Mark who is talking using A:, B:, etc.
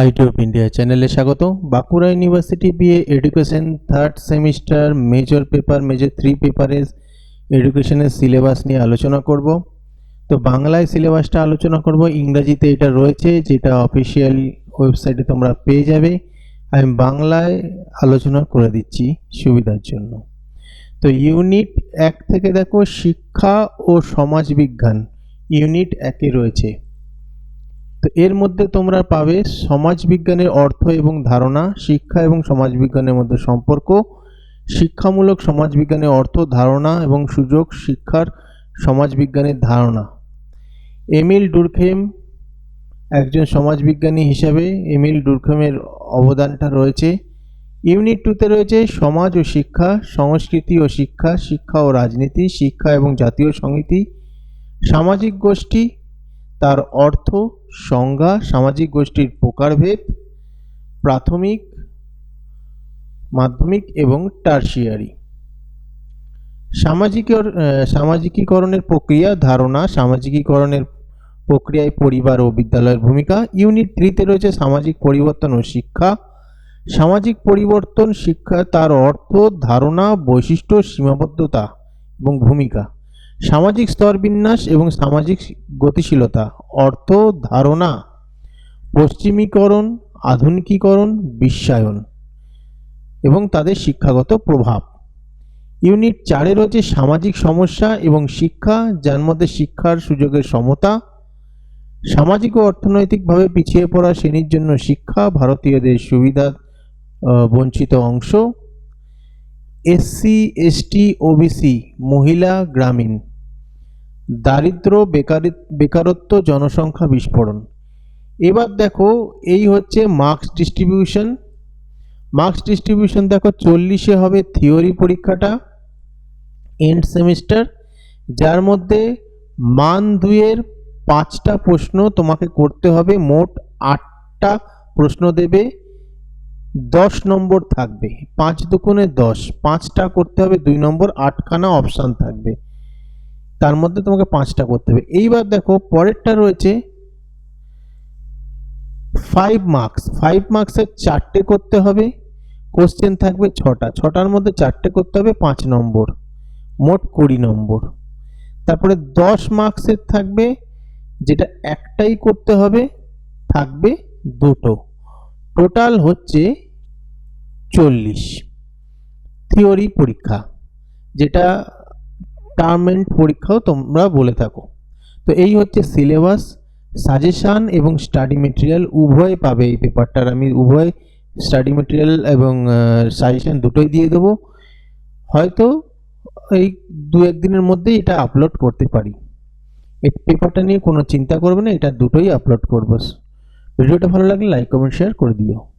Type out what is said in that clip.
A: IT of India চ্যানেলে স্বাগত। Bankura university BA education third semester major paper major three পেপারের এডুকেশনের syllabus নিয়ে আলোচনা করব। তো বাংলায় সিলেবাসটা আলোচনা করব। ইংরাজিতে এটা রয়েছে, যেটা অফিসিয়াল ওয়েবসাইটে তোমরা পেয়ে যাবে। আমি বাংলায় আলোচনা করে দিচ্ছি সুবিধার জন্য। তো ইউনিট এক থেকে দেখো শিক্ষা ও সমাজবিজ্ঞান ইউনিট একে রয়েছে। তো এর মধ্যে তোমরা পাবে সমাজবিজ্ঞানের অর্থ এবং ধারণা, শিক্ষা এবং সমাজবিজ্ঞানের মধ্যে সম্পর্ক, শিক্ষামূলক সমাজবিজ্ঞানের অর্থ ধারণা এবং সুযোগ, শিক্ষার সমাজবিজ্ঞানের ধারণা। এমিল ডুরখেম একজন সমাজবিজ্ঞানী হিসাবে এমিল ডুরখেমের অবদানটা রয়েছে। ইউনিট টুতে রয়েছে সমাজ ও শিক্ষা, সংস্কৃতি ও শিক্ষা শিক্ষা ও রাজনীতি, শিক্ষা এবং জাতীয় সংহতি, সামাজিক গোষ্ঠী তার অর্থ সংজ্ঞা, সামাজিক গোষ্ঠীর প্রকারভেদ, প্রাথমিক, মাধ্যমিক এবং টার্সিয়ারি। সামাজিক সামাজিকীকরণের প্রক্রিয়া, ধারণা, সামাজিকীকরণের প্রক্রিয়ায় পরিবার ও বিদ্যালয়ের ভূমিকা। ইউনিট থ্রিতে রয়েছে সামাজিক পরিবর্তন ও শিক্ষা। সামাজিক পরিবর্তন, শিক্ষা তার অর্থ, ধারণা, বৈশিষ্ট্য, সীমাবদ্ধতা এবং ভূমিকা। সামাজিক স্তরবিন্যাস এবং সামাজিক গতিশীলতা, অর্থ ধারণা, পশ্চিমীকরণ, আধুনিকীকরণ, বিশ্বায়ন এবং তাদের শিক্ষাগত প্রভাব। ইউনিট চারে রয়েছে সামাজিক সমস্যা এবং শিক্ষা, যার মধ্যে শিক্ষার সুযোগের সমতা, সামাজিক ও অর্থনৈতিকভাবে পিছিয়ে পড়া শ্রেণির জন্য শিক্ষা ভারতীয়দের সুবিধা বঞ্চিত অংশ। এসসি, এসটি, ওবিসি, মহিলা, গ্রামীণ। দারিদ্র, বেকারি, বেকারত্ব, জনসংখ্যা বিস্ফোরণ। এবার দেখো, এই হচ্ছে মার্কস ডিস্ট্রিবিউশন। মার্কস ডিস্ট্রিবিউশন দেখো, চল্লিশে হবে থিওরি পরীক্ষাটা এন্ড সেমিস্টার যার মধ্যে মান দুয়ের পাঁচটা প্রশ্ন তোমাকে করতে হবে, মোট আটটা প্রশ্ন দেবে, দশ নম্বর থাকবে, পাঁচ দুগুণে দশ, পাঁচটা করতে হবে দুই নম্বর, আটখানা অপশান থাকবে। তার মধ্যে তোমাকে পাঁচটা করতে হবে। এইবার দেখো, পরেরটা রয়েছে ফাইভ মার্কস ফাইভ মার্কসের চারটে করতে হবে। কোশ্চেন থাকবে ছটা। ছটার মধ্যে চারটে করতে হবে, পাঁচ নম্বর। মোট কুড়ি নম্বর। তারপরে দশ মার্কসের থাকবে, যেটা একটাই করতে হবে, থাকবে দুটো। টোটাল হচ্ছে চল্লিশ। থিওরি পরীক্ষা। যেটা টার্ম এন্ড পরীক্ষাও তোমরা বলে থাকো। তো এই হচ্ছে সিলেবাস সাজেশান এবং স্টাডি মেটেরিয়াল উভয় পাবে এই পেপারটার আমি উভয় স্টাডি মেটেরিয়াল এবং সাজেশান দুটোই দিয়ে দেবো। হয়তো এই দু একদিনের মধ্যেই এটা আপলোড করতে পারি। এই পেপারটা নিয়ে কোনো চিন্তা করবে না, এটা দুটোই আপলোড করব। ভিডিওটা ভালো লাগলে লাইক কমেন্ট শেয়ার করে দিও।